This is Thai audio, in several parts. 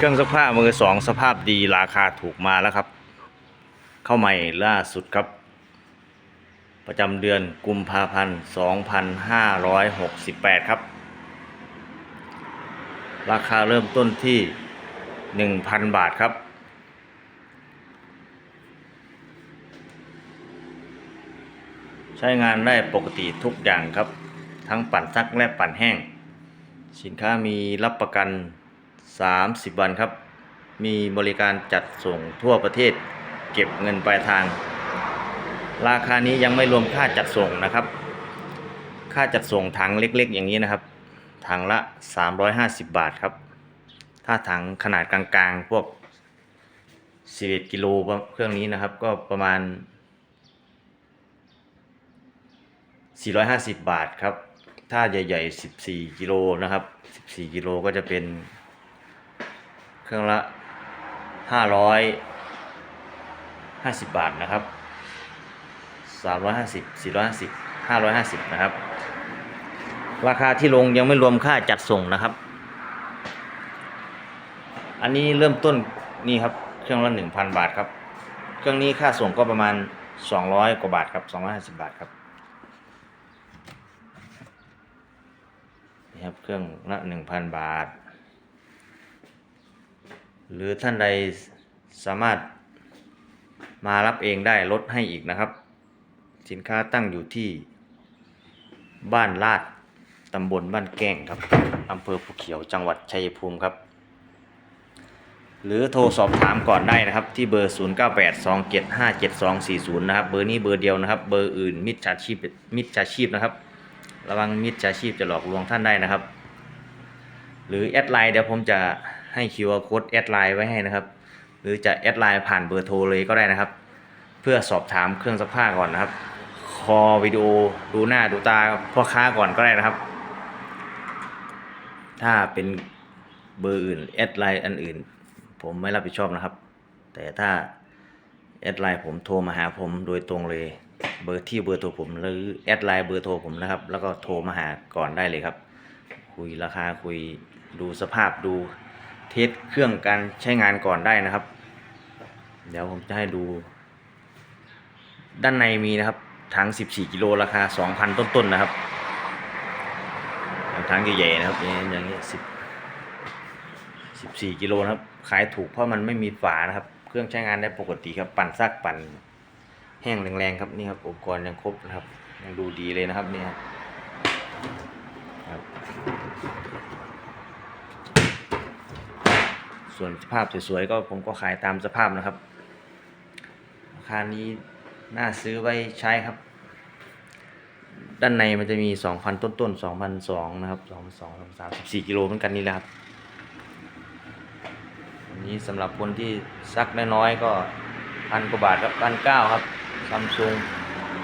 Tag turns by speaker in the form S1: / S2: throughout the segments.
S1: เครื่องซักผ้ามือสองสภาพดีราคาถูกมาแล้วครับ เข้าใหม่ล่าสุดครับ ประจำเดือนกุมภาพันธ์2568 ครับ ราคาเริ่มต้นที่ 1,000 บาทครับ ใช้งานได้ปกติทุกอย่างครับ ทั้งปั่นซักและปั่นแห้ง สินค้ามีรับประกัน 30 วันครับ มีบริการจัดส่งทั่วประเทศ เก็บเงินปลายทาง ราคานี้ยังไม่รวมค่าจัดส่งนะครับ ค่าจัดส่งถังเล็กๆ อย่างนี้นะครับ ถังละ 350 บาทครับ ถ้าถังขนาดกลางๆ พวก 11 กิโลเครื่องนี้นะครับ ก็ประมาณ 450 บาทครับถ้าใหญ่ ๆ 14 กิโลนะครับ 14 กิโลก็จะเป็น เครื่องละ550บาทนะครับ350 450 550นะครับ ราคาที่ลงยังไม่รวมค่าจัดส่งนะครับ อันนี้เริ่มต้นนี่ครับเครื่องละ1,000บาทครับ เครื่องนี้ค่าส่งก็ประมาณ200กว่าบาทครับ250บาทครับนี่ครับเครื่องละหนึ่งพันบาท หรือท่านใดสามารถมารับเองได้ลดให้อีกนะครับ สินค้าตั้งอยู่ที่บ้านลาดตำบลบ้านแก้งครับอำเภอภูเขียวจังหวัดชัยภูมิครับ หรือโทรสอบถามก่อนได้นะครับ ที่เบอร์ 0982757240 นะครับ เบอร์นี้เบอร์เดียวนะครับ เบอร์อื่นมิจฉาชีพมิจฉาชีพนะครับ ระวังมิจฉาชีพจะหลอกลวงท่านได้นะครับ หรือแอดไลน์เดี๋ยวผมจะ ให้ QR code แอดไลน์ไว้ให้นะครับ หรือจะแอดไลน์ผ่านเบอร์โทรเลยก็ได้นะครับ เพื่อสอบถามเครื่องซักผ้าก่อนนะครับ คอวิดีโอดูหน้าดูตาพ่อค้าก่อนก็ได้นะครับ ถ้าเป็นเบอร์อื่นแอดไลน์อันอื่น ผมไม่รับผิดชอบนะครับ แต่ถ้าแอดไลน์ผมโทรมาหาผมโดยตรงเลยเบอร์ที่เบอร์โทรผมหรือแอดไลน์เบอร์โทรผมนะครับ แล้วก็โทรมาหาก่อนได้เลยครับ คุยราคาคุยดูสภาพดู เทสเครื่องการใช้งานก่อนได้นะครับ เดี๋ยวผมจะให้ดู ด้านในมีนะครับถัง 14 กิโลราคา 2,000 ต้นๆนะครับถังใหญ่ๆนะครับอย่างอย่างนี้10 14กิโลนะครับ ขายถูกเพราะมันไม่มีฝานะครับ เครื่องใช้งานได้ปกติครับ ปั่นซักปั่นแห้งแรงๆครับนี่ครับอุปกรณ์ยังครบนะครับยังดูดีเลยนะครับเนี่ยครับ ส่วนสภาพสวยๆก็ผมก็ขายตามสภาพนะครับราคานี้น่าซื้อไว้ใช้ครับ ด้านในมันจะมี 2,000 ต้นๆ2,200นะครับ2,200 34กิโลเหมือนกันนี่แหละครับอันนี้สำหรับคนที่ซักน้อยๆก็พันกว่าบาทครับพันเก้าครับซัมซุง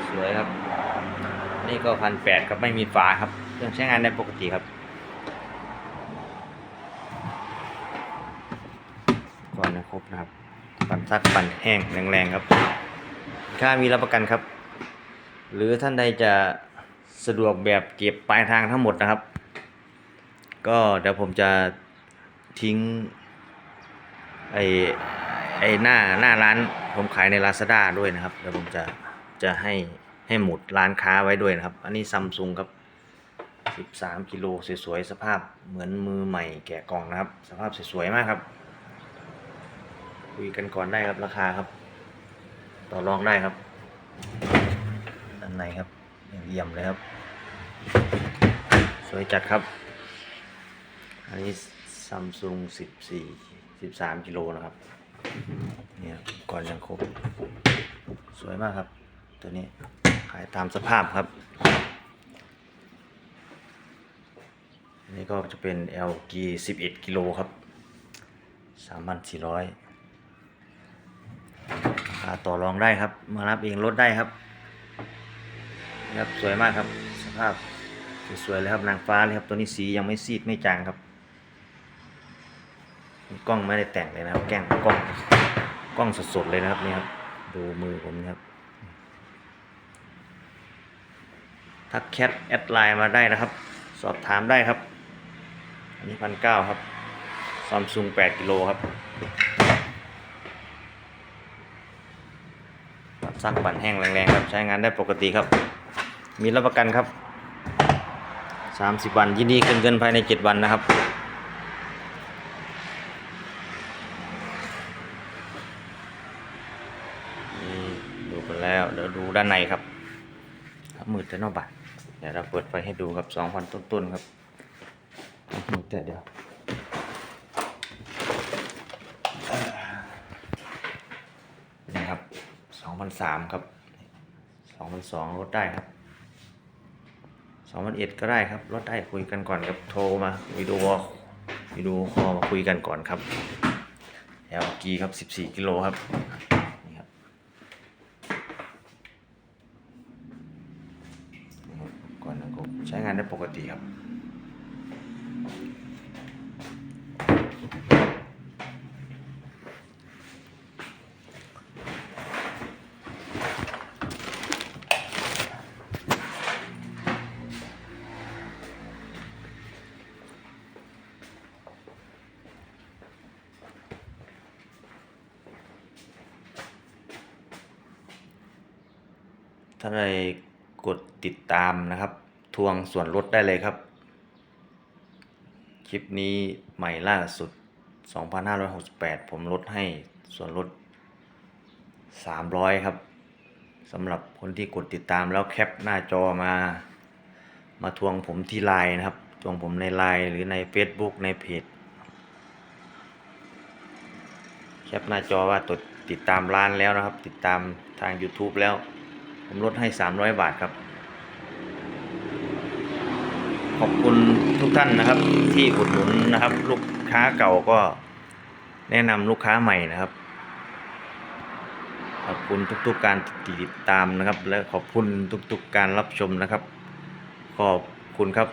S1: สวยครับ นี่ก็พันแปดครับไม่มีฝาครับเครื่องใช้งานได้ปกติครับก่อนนะค รบนะครับ ปั่นซักปั่นแห้งแรงๆครับค่ามีรับประกันครับ หรือท่านใดจะสะดวกแบบเก็บปลายทางทั้งหมดนะครับ ก็เดี๋ยวผมจะทิ้งไอไอหน้าหน้าร้านผมขายใน Lazada ด้วยนะครับเดี๋ยวผมจะจะให้ให้หมุดร้านค้าไว้ด้วยนะครับ อันนี้ซัมซุงครับ 13 กิโลสวยๆสภาพเหมือนมือใหม่แกะกล่องนะครับ สภาพสวยๆมากครับ คุยกันก่อนได้ครับราคาครับ ต่อรองได้ครับด้านในครับย่างเยี่ยมเลยครับ สวยจัดครับ อันนี้ซัมซุง14 13กิโลนะครับเนี่ยก่อนยังครบสวยมากครับ ตัวนี้ขายตามสภาพครับนนี้ก็จะเป็น LG 11 กิโลครับ 3,400ราคา ต่อรองได้ครับ มารับเองลดได้ครับนะครับสวยมากครับ สภาพสวยเลยครับนางฟ้าเลยครับ ตัวนี้สียังไม่ซีดไม่จางครับกล้องไม่ได้แต่งเลยนะครับ แกล้งกล้องกล้องสดๆเลยนะครับนี่ครับ ดูมือผมนะครับทักแคทแอดไลน์มาได้นะครับ สอบถามได้ครับ อันนี้พันเก้าครับซัมซุง8กิโลครับ ซักปั่นแห้งแรงๆครับใช้งานได้ปกติครับ มีรับประกันครับ 30 วันยินดีคืนเงินภายใน 7 วันนะครับดูไปแล้วเดี๋ยวดูด้านในครับครับมืดจะนอกบัตรเดี๋ยวเราเปิดไฟให้ดูครับ2,000ต้นๆครับมืดแต่เดี๋ยว นี่ครับส องพันสามครับสองพันสองลดได้ครับสองพันเอ็ดก็ได้ครับลดได้คุยกันก่อนครับโทรมาวิดีโอวิดีโอคอลมาคุยกันก่อนครับ LG ครับสิบสี่กิโลครับนี่ครับก่อนนะครับใช้งานได้ปกติครับ ถ้าใดกดติดตามนะครับ ทวงส่วนลดได้เลยครับ คลิปนี้ใหม่ล่าสุด 2568 ผมลดให้ส่วนลด 300 ครับสำหรับคนที่กดติดตามแล้วแคปหน้าจอมา มาทวงผมที่ไลน์นะครับ ทวงผมในไลน์หรือใน Facebook ในเพจแคปหน้าจอว่าตดติดตามร้านแล้วนะครับ ติดตามทาง YouTube แล้ว ผมลดให้ 300 บาทครับ ขอบคุณทุกท่านนะครับ ที่อุดหนุนนะครับ ลูกค้าเก่าก็แนะนำลูกค้าใหม่นะครับ ขอบคุณทุกๆการติดตามนะครับ และขอบคุณทุกๆการรับชมนะครับ ขอบคุณครับ